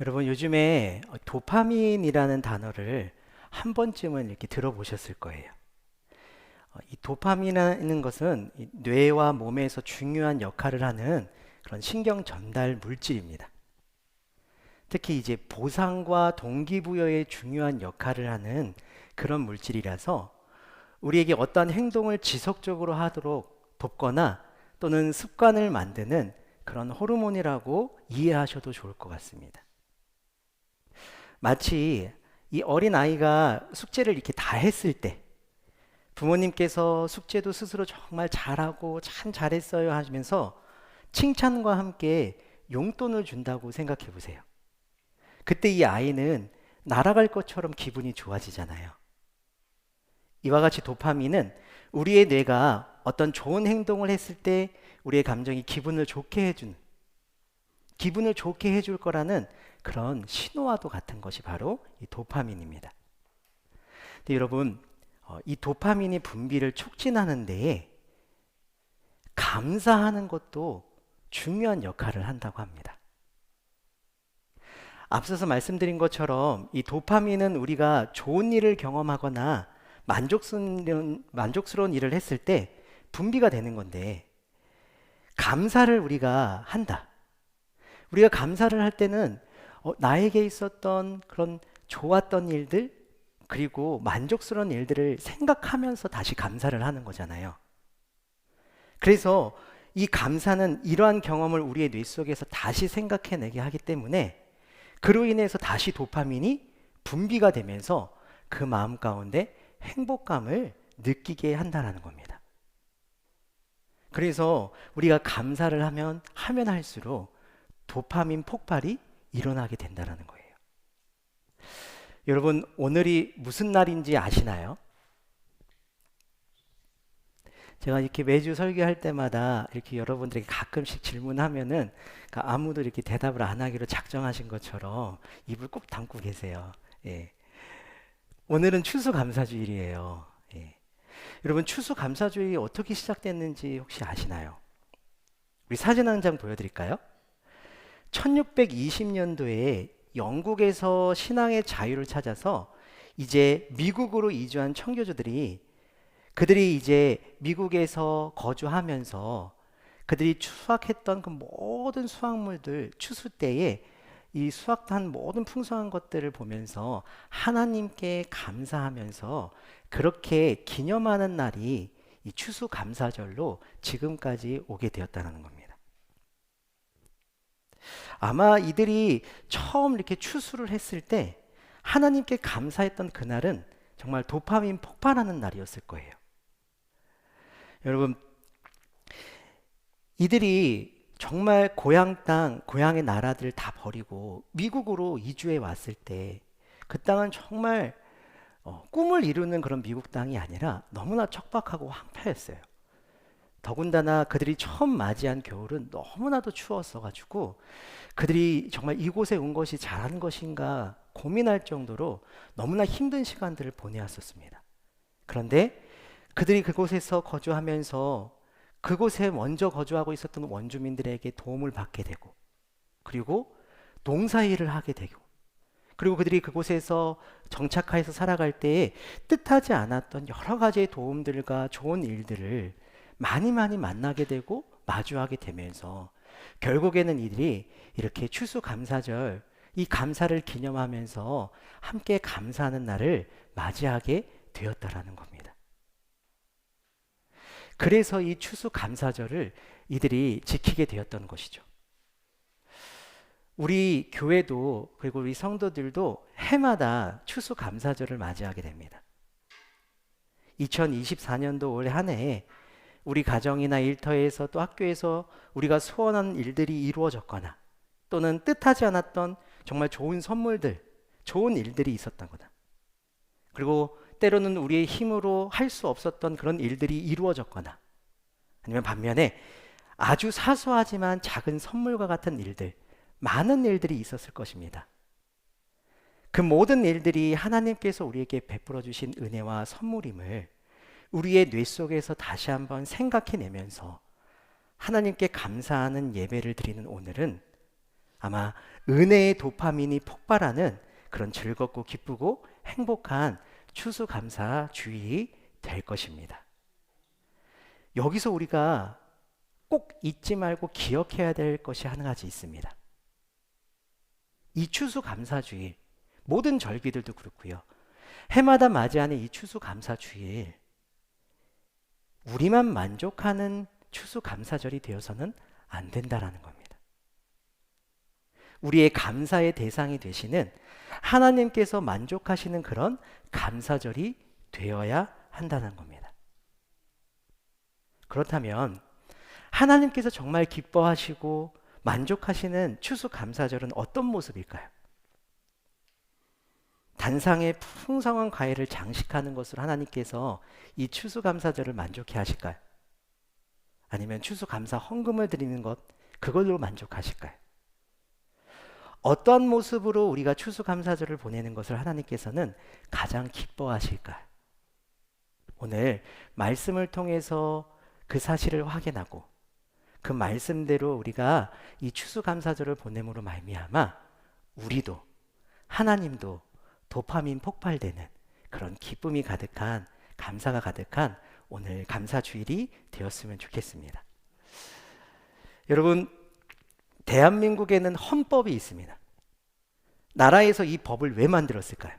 여러분 요즘에 도파민이라는 단어를 한 번쯤은 이렇게 들어보셨을 거예요. 어, 이 도파민이라는 것은 이 뇌와 몸에서 중요한 역할을 하는 그런 신경 전달 물질입니다. 특히 이제 보상과 동기부여에 중요한 역할을 하는 그런 물질이라서 우리에게 어떤 행동을 지속적으로 하도록 돕거나 또는 습관을 만드는 그런 호르몬이라고 이해하셔도 좋을 것 같습니다. 마치 이 어린 아이가 숙제를 이렇게 다 했을 때 부모님께서 숙제도 스스로 정말 잘하고 참 잘했어요 하시면서 칭찬과 함께 용돈을 준다고 생각해 보세요. 그때 이 아이는 날아갈 것처럼 기분이 좋아지잖아요. 이와 같이 도파민은 우리의 뇌가 어떤 좋은 행동을 했을 때 우리의 감정이 기분을 좋게 해주는, 기분을 좋게 해줄 거라는 그런 신호와도 같은 것이 바로 이 도파민입니다. 근데 여러분, 어, 이 도파민이 분비를 촉진하는 데에 감사하는 것도 중요한 역할을 한다고 합니다. 앞서서 말씀드린 것처럼 이 도파민은 우리가 좋은 일을 경험하거나 만족스러운, 만족스러운 일을 했을 때 분비가 되는 건데 감사를 우리가 한다. 우리가 감사를 할 때는 어, 나에게 있었던 그런 좋았던 일들 그리고 만족스러운 일들을 생각하면서 다시 감사를 하는 거잖아요. 그래서 이 감사는 이러한 경험을 우리의 뇌 속에서 다시 생각해내게 하기 때문에 그로 인해서 다시 도파민이 분비가 되면서 그 마음 가운데 행복감을 느끼게 한다는 겁니다. 그래서 우리가 감사를 하면 하면 할수록 도파민 폭발이 일어나게 된다는 거예요. 여러분 오늘이 무슨 날인지 아시나요? 제가 이렇게 매주 설교할 때마다 이렇게 여러분들에게 가끔씩 질문하면은 그러니까 아무도 이렇게 대답을 안 하기로 작정하신 것처럼 입을 꼭 담고 계세요. 예. 오늘은 추수감사주일이에요. 예. 여러분 추수감사주일이 어떻게 시작됐는지 혹시 아시나요? 우리 사진 한 장 보여드릴까요? 1620년도에 영국에서 신앙의 자유를 찾아서 이제 미국으로 이주한 청교조들이 그들이 이제 미국에서 거주하면서 그들이 수확했던 그 모든 수확물들 추수 때에 이 수확한 모든 풍성한 것들을 보면서 하나님께 감사하면서 그렇게 기념하는 날이 이 추수 감사절로 지금까지 오게 되었다는 겁니다. 아마 이들이 처음 이렇게 추수를 했을 때 하나님께 감사했던 그날은 정말 도파민 폭발하는 날이었을 거예요. 여러분, 이들이 정말 고향 땅, 고향의 나라들을 다 버리고 미국으로 이주해 왔을 때 그 땅은 정말 어, 꿈을 이루는 그런 미국 땅이 아니라 너무나 척박하고 황폐했어요. 더군다나 그들이 처음 맞이한 겨울은 너무나도 추웠어 가지고 그들이 정말 이곳에 온 것이 잘한 것인가 고민할 정도로 너무나 힘든 시간들을 보내왔었습니다. 그런데 그들이 그곳에서 거주하면서 그곳에 먼저 거주하고 있었던 원주민들에게 도움을 받게 되고 그리고 농사일을 하게 되고 그리고 그들이 그곳에서 정착하여서 살아갈 때에 뜻하지 않았던 여러 가지의 도움들과 좋은 일들을 많이 많이 만나게 되고 마주하게 되면서 결국에는 이들이 이렇게 추수감사절 이 감사를 기념하면서 함께 감사하는 날을 맞이하게 되었다라는 겁니다. 그래서 이 추수감사절을 이들이 지키게 되었던 것이죠. 우리 교회도 그리고 우리 성도들도 해마다 추수감사절을 맞이하게 됩니다. 2024년도 올해 한 해에 우리 가정이나 일터에서 또 학교에서 우리가 소원한 일들이 이루어졌거나 또는 뜻하지 않았던 정말 좋은 선물들, 좋은 일들이 있었던 거다. 그리고 때로는 우리의 힘으로 할 수 없었던 그런 일들이 이루어졌거나 아니면 반면에 아주 사소하지만 작은 선물과 같은 일들, 많은 일들이 있었을 것입니다. 그 모든 일들이 하나님께서 우리에게 베풀어 주신 은혜와 선물임을 우리의 뇌 속에서 다시 한번 생각해내면서 하나님께 감사하는 예배를 드리는 오늘은 아마 은혜의 도파민이 폭발하는 그런 즐겁고 기쁘고 행복한 추수감사주의 될 것입니다. 여기서 우리가 꼭 잊지 말고 기억해야 될 것이 한 가지 있습니다. 이 추수감사 주일, 모든 절기들도 그렇고요. 해마다 맞이하는 이 추수감사 주일, 우리만 만족하는 추수감사절이 되어서는 안 된다라는 겁니다. 우리의 감사의 대상이 되시는 하나님께서 만족하시는 그런 감사절이 되어야 한다는 겁니다. 그렇다면 하나님께서 정말 기뻐하시고 만족하시는 추수감사절은 어떤 모습일까요? 단상에 풍성한 과일을 장식하는 것으로 하나님께서 이 추수감사절을 만족해 하실까요? 아니면 추수감사 헌금을 드리는 것 그걸로 만족하실까요? 어떤 모습으로 우리가 추수감사절을 보내는 것을 하나님께서는 가장 기뻐하실까요? 오늘 말씀을 통해서 그 사실을 확인하고 그 말씀대로 우리가 이 추수감사절을 보냄으로 말미암아 우리도 하나님도 도파민 폭발되는 그런 기쁨이 가득한 감사가 가득한 오늘 감사 주일이 되었으면 좋겠습니다. 여러분 대한민국에는 헌법이 있습니다. 나라에서 이 법을 왜 만들었을까요?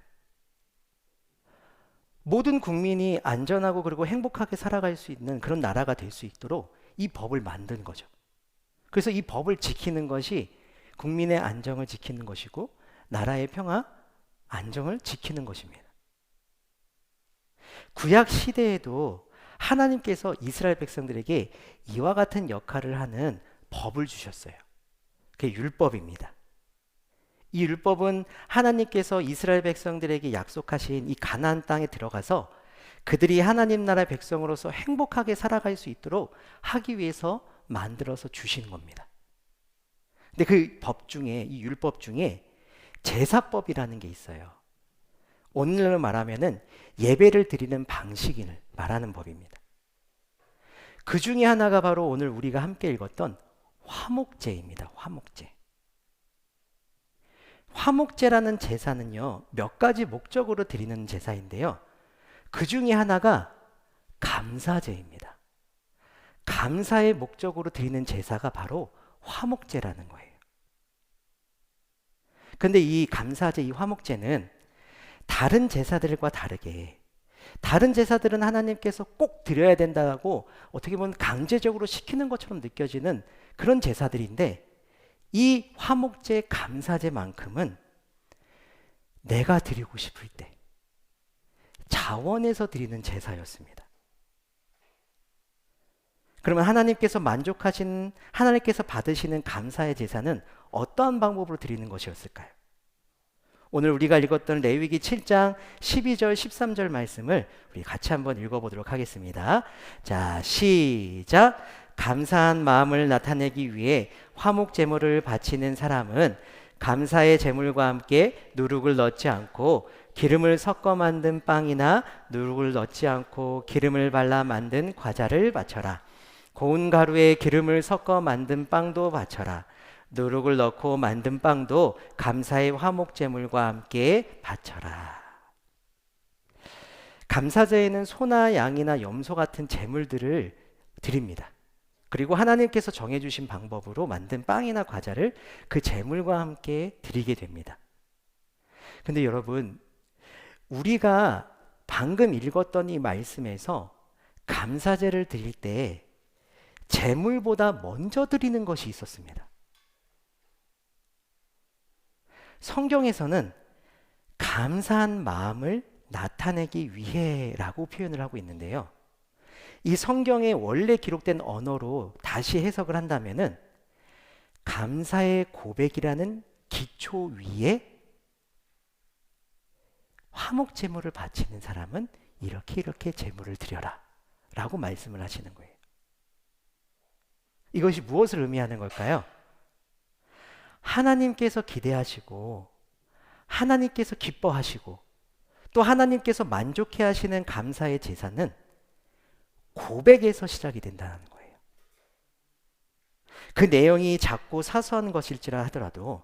모든 국민이 안전하고 그리고 행복하게 살아갈 수 있는 그런 나라가 될 수 있도록 이 법을 만든 거죠. 그래서 이 법을 지키는 것이 국민의 안정을 지키는 것이고 나라의 평화, 안정을 지키는 것입니다. 구약 시대에도 하나님께서 이스라엘 백성들에게 이와 같은 역할을 하는 법을 주셨어요. 그게 율법입니다. 이 율법은 하나님께서 이스라엘 백성들에게 약속하신 이 가나안 땅에 들어가서 그들이 하나님 나라 백성으로서 행복하게 살아갈 수 있도록 하기 위해서 만들어서 주신 겁니다. 근데 그 법 중에 이 율법 중에 제사법이라는 게 있어요. 오늘로 말하면은 예배를 드리는 방식을 말하는 법입니다. 그 중에 하나가 바로 오늘 우리가 함께 읽었던 화목제입니다. 화목제. 화목제라는 제사는요, 몇 가지 목적으로 드리는 제사인데요. 그 중에 하나가 감사제입니다. 감사의 목적으로 드리는 제사가 바로 화목제라는 거예요. 근데 이 감사제, 이 화목제는 다른 제사들과 다르게 다른 제사들은 하나님께서 꼭 드려야 된다고 어떻게 보면 강제적으로 시키는 것처럼 느껴지는 그런 제사들인데 이 화목제 감사제만큼은 내가 드리고 싶을 때 자원에서 드리는 제사였습니다. 그러면 하나님께서 만족하신 하나님께서 받으시는 감사의 제사는 어떠한 방법으로 드리는 것이었을까요? 오늘 우리가 읽었던 레위기 7장 12절 13절 말씀을 우리 같이 한번 읽어보도록 하겠습니다. 자, 시작. 감사한 마음을 나타내기 위해 화목 제물을 바치는 사람은 감사의 제물과 함께 누룩을 넣지 않고 기름을 섞어 만든 빵이나 누룩을 넣지 않고 기름을 발라 만든 과자를 바쳐라. 고운 가루에 기름을 섞어 만든 빵도 바쳐라. 누룩을 넣고 만든 빵도 감사의 화목 제물과 함께 바쳐라. 감사제에는 소나 양이나 염소 같은 제물들을 드립니다. 그리고 하나님께서 정해주신 방법으로 만든 빵이나 과자를 그 제물과 함께 드리게 됩니다. 근데 여러분, 우리가 방금 읽었던 이 말씀에서 감사제를 드릴 때 제물보다 먼저 드리는 것이 있었습니다. 성경에서는 감사한 마음을 나타내기 위해라고 표현을 하고 있는데요. 이 성경에 원래 기록된 언어로 다시 해석을 한다면은 감사의 고백이라는 기초 위에 화목 제물을 바치는 사람은 이렇게 이렇게 제물을 드려라 라고 말씀을 하시는 거예요. 이것이 무엇을 의미하는 걸까요? 하나님께서 기대하시고 하나님께서 기뻐하시고 또 하나님께서 만족해 하시는 감사의 제사는 고백에서 시작이 된다는 거예요. 그 내용이 작고 사소한 것일지라 하더라도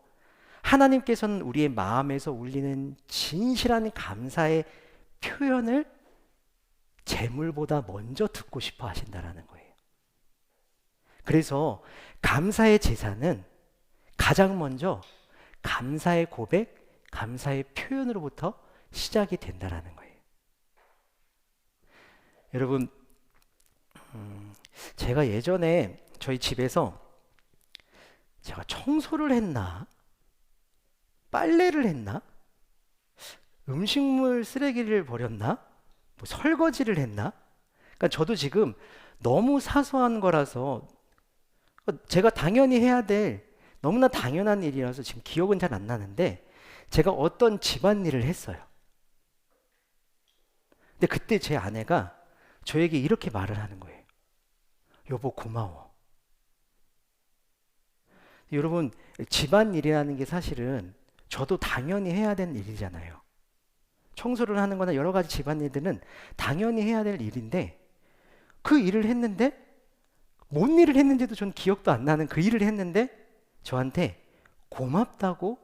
하나님께서는 우리의 마음에서 울리는 진실한 감사의 표현을 재물보다 먼저 듣고 싶어 하신다라는 거예요. 그래서 감사의 제사는 가장 먼저 감사의 고백, 감사의 표현으로부터 시작이 된다라는 거예요. 여러분, 음, 제가 예전에 저희 집에서 제가 청소를 했나? 빨래를 했나? 음식물 쓰레기를 버렸나? 뭐 설거지를 했나? 그러니까 저도 지금 너무 사소한 거라서 제가 당연히 해야 될 너무나 당연한 일이라서 지금 기억은 잘 안 나는데 제가 어떤 집안일을 했어요. 근데 그때 제 아내가 저에게 이렇게 말을 하는 거예요. 여보 고마워. 여러분 집안일이라는 게 사실은 저도 당연히 해야 되는 일이잖아요. 청소를 하는 거나 여러 가지 집안일들은 당연히 해야 될 일인데 그 일을 했는데 뭔 일을 했는지도 전 기억도 안 나는 그 일을 했는데 저한테 고맙다고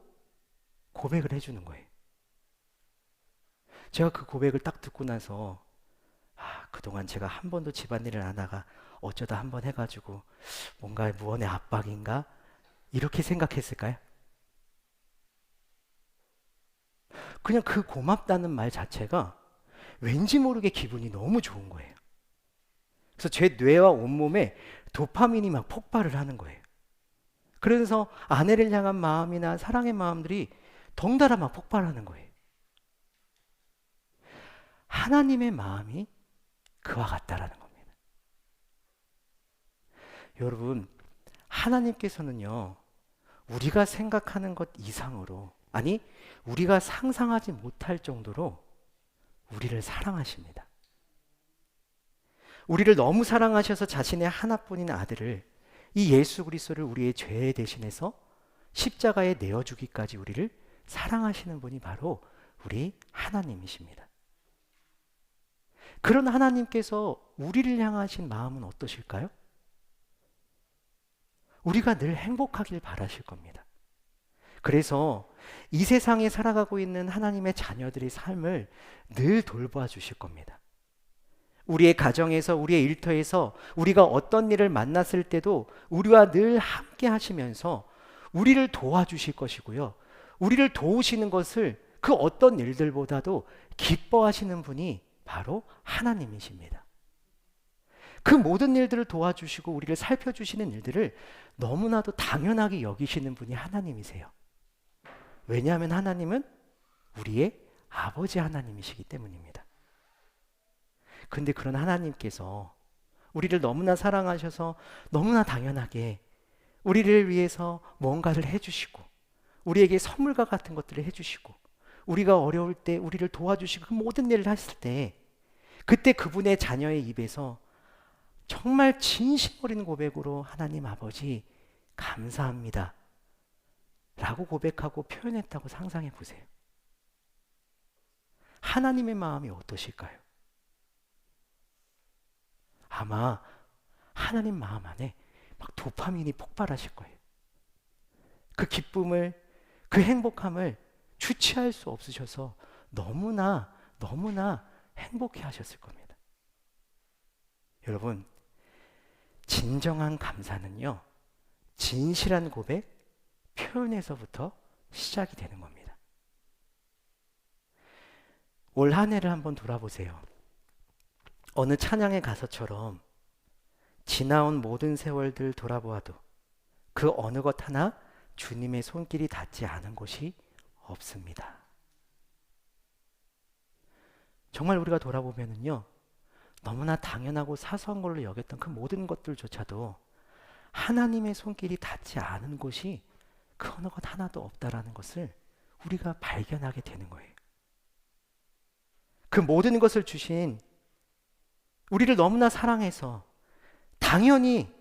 고백을 해주는 거예요. 제가 그 고백을 딱 듣고 나서 아, 그동안 제가 한 번도 집안일을 안 하다가 어쩌다 한 번 해가지고 뭔가 무언의 압박인가 이렇게 생각했을까요? 그냥 그 고맙다는 말 자체가 왠지 모르게 기분이 너무 좋은 거예요. 그래서 제 뇌와 온몸에 도파민이 막 폭발을 하는 거예요. 그래서 아내를 향한 마음이나 사랑의 마음들이 덩달아 막 폭발하는 거예요. 하나님의 마음이 그와 같다라는 겁니다. 여러분, 하나님께서는요, 우리가 생각하는 것 이상으로, 아니, 우리가 상상하지 못할 정도로 우리를 사랑하십니다. 우리를 너무 사랑하셔서 자신의 하나뿐인 아들을 이 예수 그리스도를 우리의 죄 대신해서 십자가에 내어 주기까지 우리를 사랑하시는 분이 바로 우리 하나님이십니다. 그런 하나님께서 우리를 향하신 마음은 어떠실까요? 우리가 늘 행복하길 바라실 겁니다. 그래서 이 세상에 살아가고 있는 하나님의 자녀들의 삶을 늘 돌봐 주실 겁니다. 우리의 가정에서, 우리의 일터에서 우리가 어떤 일을 만났을 때도 우리와 늘 함께 하시면서 우리를 도와주실 것이고요. 우리를 도우시는 것을 그 어떤 일들보다도 기뻐하시는 분이 바로 하나님이십니다. 그 모든 일들을 도와주시고 우리를 살펴주시는 일들을 너무나도 당연하게 여기시는 분이 하나님이세요. 왜냐하면 하나님은 우리의 아버지 하나님이시기 때문입니다. 근데 그런 하나님께서 우리를 너무나 사랑하셔서 너무나 당연하게 우리를 위해서 뭔가를 해주시고 우리에게 선물과 같은 것들을 해주시고 우리가 어려울 때 우리를 도와주시고 그 모든 일을 하실 때 그때 그분의 자녀의 입에서 정말 진심 어린 고백으로 하나님 아버지 감사합니다. 라고 고백하고 표현했다고 상상해 보세요. 하나님의 마음이 어떠실까요? 아마 하나님 마음 안에 막 도파민이 폭발하실 거예요. 그 기쁨을, 그 행복함을 주체할 수 없으셔서 너무나, 너무나 행복해 하셨을 겁니다. 여러분, 진정한 감사는요, 진실한 고백, 표현에서부터 시작이 되는 겁니다. 올 한 해를 한번 돌아보세요. 어느 찬양의 가사처럼 지나온 모든 세월들 돌아보아도 그 어느 것 하나 주님의 손길이 닿지 않은 곳이 없습니다. 정말 우리가 돌아보면은요, 너무나 당연하고 사소한 걸로 여겼던 그 모든 것들조차도 하나님의 손길이 닿지 않은 곳이 그 어느 것 하나도 없다라는 것을 우리가 발견하게 되는 거예요. 그 모든 것을 주신 우리를 너무나 사랑해서 당연히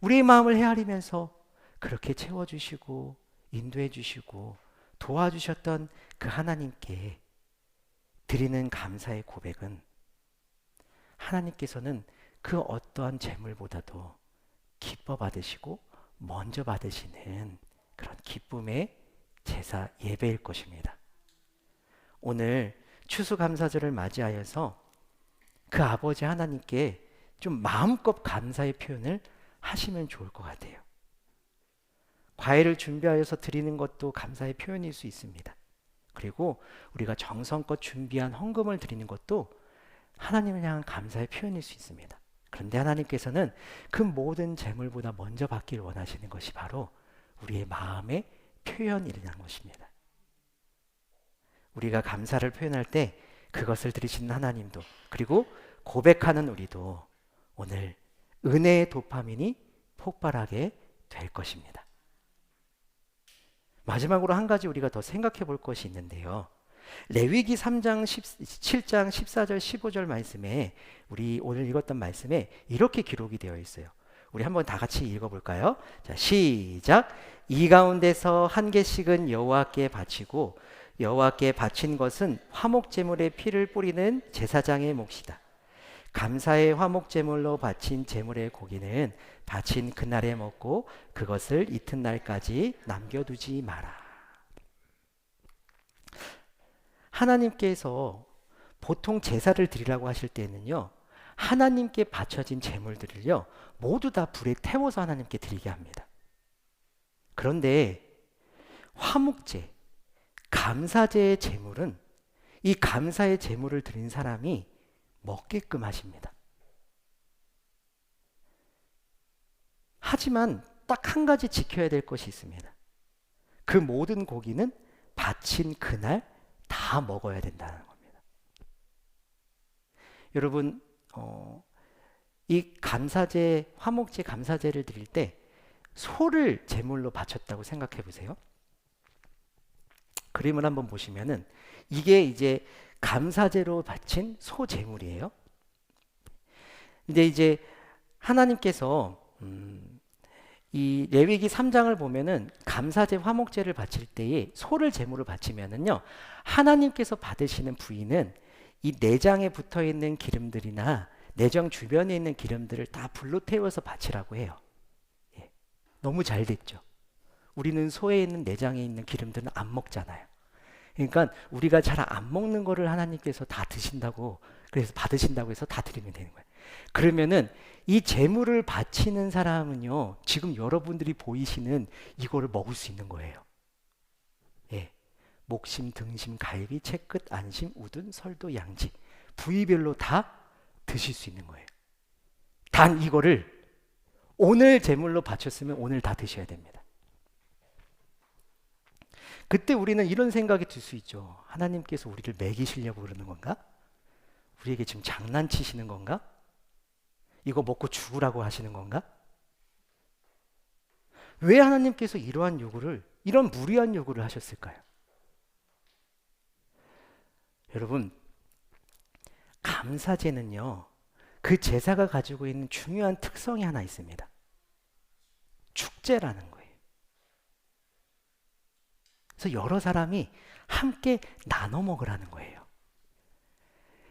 우리의 마음을 헤아리면서 그렇게 채워주시고 인도해 주시고 도와주셨던 그 하나님께 드리는 감사의 고백은 하나님께서는 그 어떠한 재물보다도 기뻐 받으시고 먼저 받으시는 그런 기쁨의 제사 예배일 것입니다. 오늘 추수감사절을 맞이하여서 그 아버지 하나님께 좀 마음껏 감사의 표현을 하시면 좋을 것 같아요. 과일을 준비하여서 드리는 것도 감사의 표현일 수 있습니다. 그리고 우리가 정성껏 준비한 헌금을 드리는 것도 하나님을 향한 감사의 표현일 수 있습니다. 그런데 하나님께서는 그 모든 재물보다 먼저 받기를 원하시는 것이 바로 우리의 마음의 표현이라는 것입니다. 우리가 감사를 표현할 때 그것을 들으시는 하나님도 그리고 고백하는 우리도 오늘 은혜의 도파민이 폭발하게 될 것입니다. 마지막으로 한 가지 우리가 더 생각해 볼 것이 있는데요. 레위기 3장 7장 14절 15절 말씀에 우리 오늘 읽었던 말씀에 이렇게 기록이 되어 있어요. 우리 한번 다 같이 읽어 볼까요? 자, 시작. 이 가운데서 한 개씩은 여호와께 바치고 여호와께 바친 것은 화목 제물의 피를 뿌리는 제사장의 몫이다. 감사의 화목 제물로 바친 제물의 고기는 바친 그날에 먹고 그것을 이튿날까지 남겨두지 마라. 하나님께서 보통 제사를 드리라고 하실 때는요. 하나님께 바쳐진 제물들을요. 모두 다 불에 태워서 하나님께 드리게 합니다. 그런데 화목제, 감사제의 제물은 이 감사의 제물을 드린 사람이 먹게끔 하십니다. 하지만 딱 한 가지 지켜야 될 것이 있습니다. 그 모든 고기는 바친 그날 다 먹어야 된다는 겁니다. 여러분, 어, 이 감사제, 화목제 감사제를 드릴 때 소를 제물로 바쳤다고 생각해 보세요. 그림을 한번 보시면은 이게 이제 감사제로 바친 소 제물이에요. 근데 이제 하나님께서 음, 이 레위기 3장을 보면은 감사제 화목제를 바칠 때에 소를 제물을 바치면은요 하나님께서 받으시는 부위는 이 내장에 붙어 있는 기름들이나 내장 주변에 있는 기름들을 다 불로 태워서 바치라고 해요. 예. 너무 잘 됐죠. 우리는 소에 있는 내장에 있는 기름들은 안 먹잖아요. 그러니까 우리가 잘 안 먹는 거를 하나님께서 다 드신다고 그래서 받으신다고 해서 다 드리면 되는 거예요. 그러면은 이 재물을 바치는 사람은요. 지금 여러분들이 보이시는 이거를 먹을 수 있는 거예요. 예. 목심, 등심, 갈비, 채끝, 안심, 우둔, 설도, 양지 부위별로 다 드실 수 있는 거예요. 단 이거를 오늘 제물로 바쳤으면 오늘 다 드셔야 됩니다. 그때 우리는 이런 생각이 들 수 있죠. 하나님께서 우리를 먹이시려고 그러는 건가? 우리에게 지금 장난치시는 건가? 이거 먹고 죽으라고 하시는 건가? 왜 하나님께서 이러한 요구를, 이런 무리한 요구를 하셨을까요? 여러분, 감사제는요, 그 제사가 가지고 있는 중요한 특성이 하나 있습니다. 축제라는 거예요. 그래서 여러 사람이 함께 나눠 먹으라는 거예요.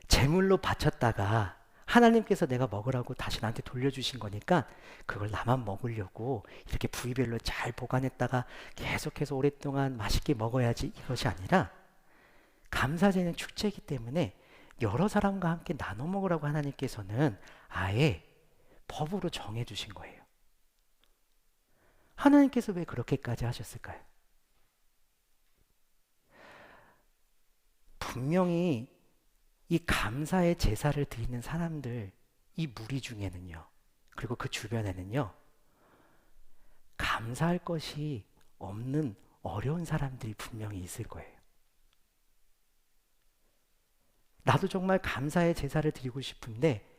제물로 바쳤다가 하나님께서 내가 먹으라고 다시 나한테 돌려주신 거니까 그걸 나만 먹으려고 이렇게 부위별로 잘 보관했다가 계속해서 오랫동안 맛있게 먹어야지 이것이 아니라 감사제는 축제이기 때문에 여러 사람과 함께 나눠 먹으라고 하나님께서는 아예 법으로 정해 주신 거예요. 하나님께서 왜 그렇게까지 하셨을까요? 분명히 이 감사의 제사를 드리는 사람들, 이 무리 중에는요, 그리고 그 주변에는요, 감사할 것이 없는 어려운 사람들이 분명히 있을 거예요. 나도 정말 감사의 제사를 드리고 싶은데,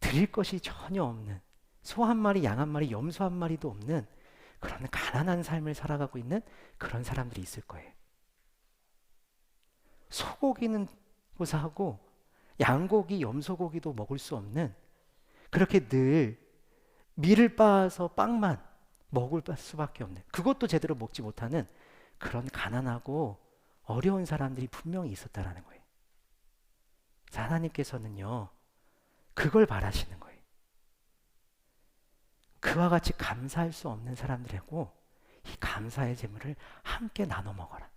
드릴 것이 전혀 없는, 소 한 마리, 양 한 마리, 염소 한 마리도 없는 그런 가난한 삶을 살아가고 있는 그런 사람들이 있을 거예요. 소고기는 고사하고 양고기, 염소고기도 먹을 수 없는 그렇게 늘 밀을 빻아서 빵만 먹을 수밖에 없는 그것도 제대로 먹지 못하는 그런 가난하고 어려운 사람들이 분명히 있었다라는 거예요. 하나님께서는요 그걸 바라시는 거예요. 그와 같이 감사할 수 없는 사람들하고 이 감사의 재물을 함께 나눠 먹어라.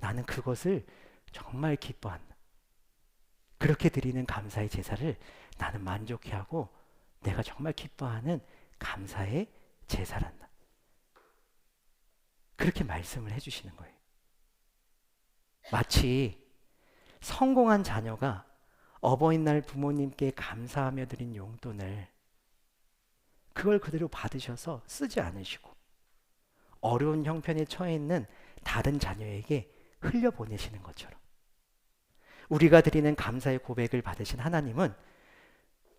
나는 그것을 정말 기뻐한다. 그렇게 드리는 감사의 제사를 나는 만족해하고 내가 정말 기뻐하는 감사의 제사란다. 그렇게 말씀을 해주시는 거예요. 마치 성공한 자녀가 어버이날 부모님께 감사하며 드린 용돈을 그걸 그대로 받으셔서 쓰지 않으시고 어려운 형편에 처해 있는 다른 자녀에게 흘려보내시는 것처럼 우리가 드리는 감사의 고백을 받으신 하나님은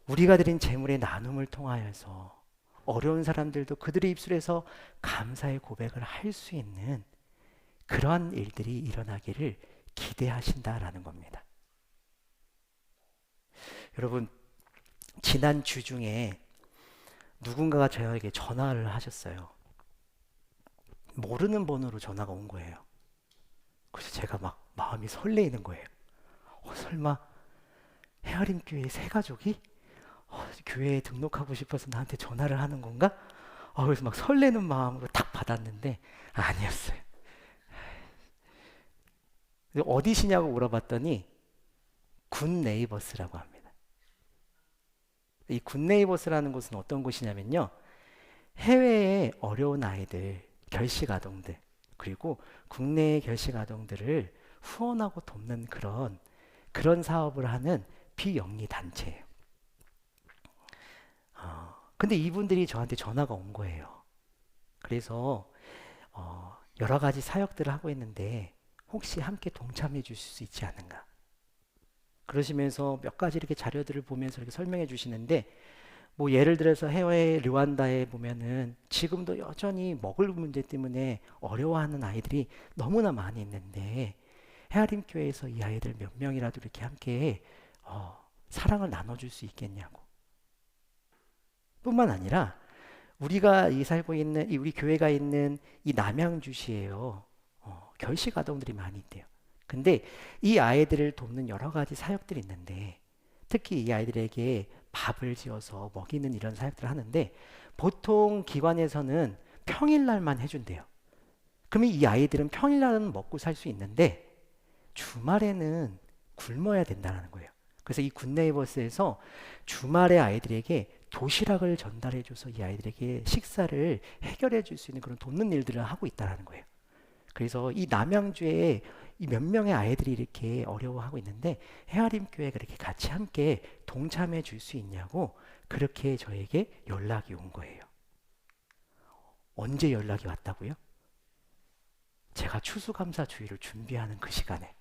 우리가 드린 재물의 나눔을 통하여서 어려운 사람들도 그들의 입술에서 감사의 고백을 할 수 있는 그러한 일들이 일어나기를 기대하신다라는 겁니다. 여러분, 지난 주 중에 누군가가 저에게 전화를 하셨어요. 모르는 번호로 전화가 온 거예요. 그래서 제가 막 마음이 설레이는 거예요. 어, 설마 헤아림 교회 새 가족이 어, 교회에 등록하고 싶어서 나한테 전화를 하는 건가? 어, 그래서 막 설레는 마음으로 딱 받았는데 아니었어요. 어디시냐고 물어봤더니 군 네이버스라고 합니다. 이 군 네이버스라는 곳은 어떤 곳이냐면요. 해외의 어려운 아이들, 결식 아동들, 그리고 국내의 결식 아동들을 후원하고 돕는 그런 그런 사업을 하는 비영리 단체예요. 어, 근데 이분들이 저한테 전화가 온 거예요. 그래서 어, 여러 가지 사역들을 하고 있는데 혹시 함께 동참해 주실 수 있지 않은가? 그러시면서 몇 가지 이렇게 자료들을 보면서 이렇게 설명해 주시는데 뭐 예를 들어서 해외 르완다에 보면은 지금도 여전히 먹을 문제 때문에 어려워하는 아이들이 너무나 많이 있는데 헤아림 교회에서 이 아이들 몇 명이라도 이렇게 함께 어, 사랑을 나눠줄 수 있겠냐고. 뿐만 아니라 우리가 이 살고 있는 이 우리 교회가 있는 이 남양주시에요. 어, 결식 아동들이 많이 있대요. 근데 이 아이들을 돕는 여러 가지 사역들이 있는데 특히 이 아이들에게 밥을 지어서 먹이는 이런 사역들을 하는데 보통 기관에서는 평일날만 해준대요. 그러면 이 아이들은 평일날은 먹고 살 수 있는데 주말에는 굶어야 된다는 거예요. 그래서 이 굿네이버스에서 주말에 아이들에게 도시락을 전달해줘서 이 아이들에게 식사를 해결해 줄 수 있는 그런 돕는 일들을 하고 있다는 거예요. 그래서 이 남양주에 이 몇 명의 아이들이 이렇게 어려워하고 있는데 헤아림 교회가 이렇게 같이 함께 동참해 줄 수 있냐고 그렇게 저에게 연락이 온 거예요. 언제 연락이 왔다고요? 제가 추수감사 주의를 준비하는 그 시간에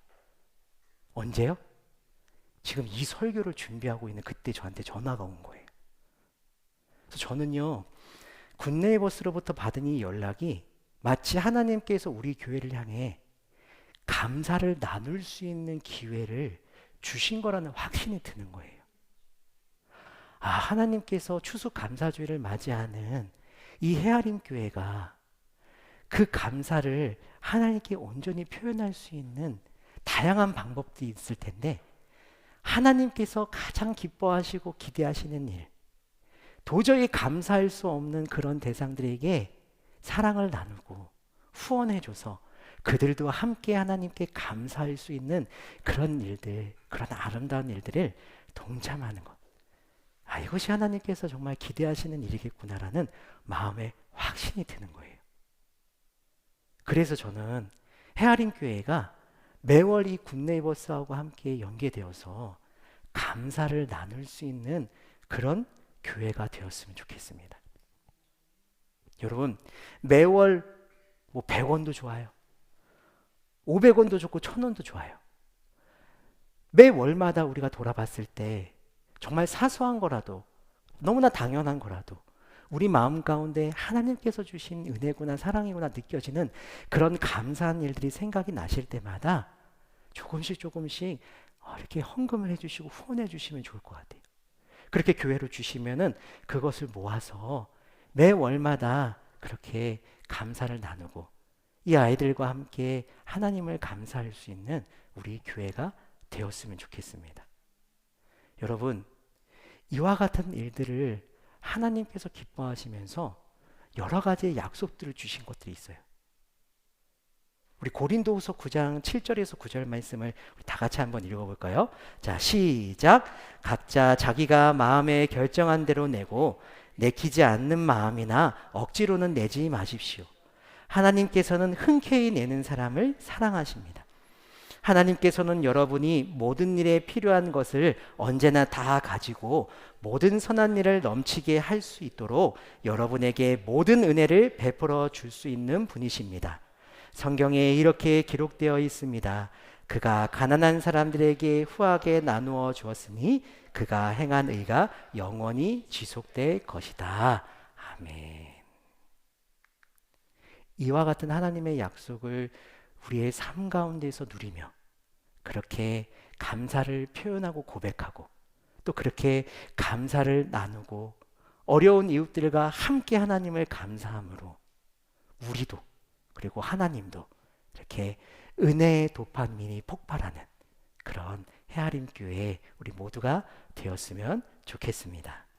언제요? 지금 이 설교를 준비하고 있는 그때 저한테 전화가 온 거예요. 그래서 저는요, 굿네이버스로부터 받은 이 연락이 마치 하나님께서 우리 교회를 향해 감사를 나눌 수 있는 기회를 주신 거라는 확신이 드는 거예요. 아, 하나님께서 추수 감사주의를 맞이하는 이 헤아림 교회가 그 감사를 하나님께 온전히 표현할 수 있는 다양한 방법들이 있을 텐데 하나님께서 가장 기뻐하시고 기대하시는 일, 도저히 감사할 수 없는 그런 대상들에게 사랑을 나누고 후원해줘서 그들도 함께 하나님께 감사할 수 있는 그런 일들, 그런 아름다운 일들을 동참하는 것. 아, 이것이 하나님께서 정말 기대하시는 일이겠구나라는 마음에 확신이 드는 거예요. 그래서 저는 헤아린 교회가 매월 이 굿네이버스하고 함께 연계되어서 감사를 나눌 수 있는 그런 교회가 되었으면 좋겠습니다. 여러분, 매월 뭐 100원도 좋아요. 500원도 좋고 1000원도 좋아요. 매 월마다 우리가 돌아봤을 때 정말 사소한 거라도 너무나 당연한 거라도 우리 마음 가운데 하나님께서 주신 은혜구나 사랑이구나 느껴지는 그런 감사한 일들이 생각이 나실 때마다 조금씩 조금씩 어, 이렇게 헌금을 해주시고 후원해 주시면 좋을 것 같아요. 그렇게 교회로 주시면은 그것을 모아서 매 월마다 그렇게 감사를 나누고 이 아이들과 함께 하나님을 감사할 수 있는 우리 교회가 되었으면 좋겠습니다. 여러분, 이와 같은 일들을 하나님께서 기뻐하시면서 여러 가지의 약속들을 주신 것들이 있어요. 우리 고린도후서 9장 7절에서 9절 말씀을 다 같이 한번 읽어 볼까요? 자, 시작. 각자 자기가 마음에 결정한 대로 내고 내키지 않는 마음이나 억지로는 내지 마십시오. 하나님께서는 흔쾌히 내는 사람을 사랑하십니다. 하나님께서는 여러분이 모든 일에 필요한 것을 언제나 다 가지고 모든 선한 일을 넘치게 할 수 있도록 여러분에게 모든 은혜를 베풀어 줄 수 있는 분이십니다. 성경에 이렇게 기록되어 있습니다. 그가 가난한 사람들에게 후하게 나누어 주었으니 그가 행한 의가 영원히 지속될 것이다. 아멘. 이와 같은 하나님의 약속을 우리의 삶 가운데서 누리며 그렇게 감사를 표현하고 고백하고 또 그렇게 감사를 나누고 어려운 이웃들과 함께 하나님을 감사함으로 우리도 그리고 하나님도 이렇게 은혜의 도파민이 폭발하는 그런 헤아림 교회 우리 모두가 되었으면 좋겠습니다.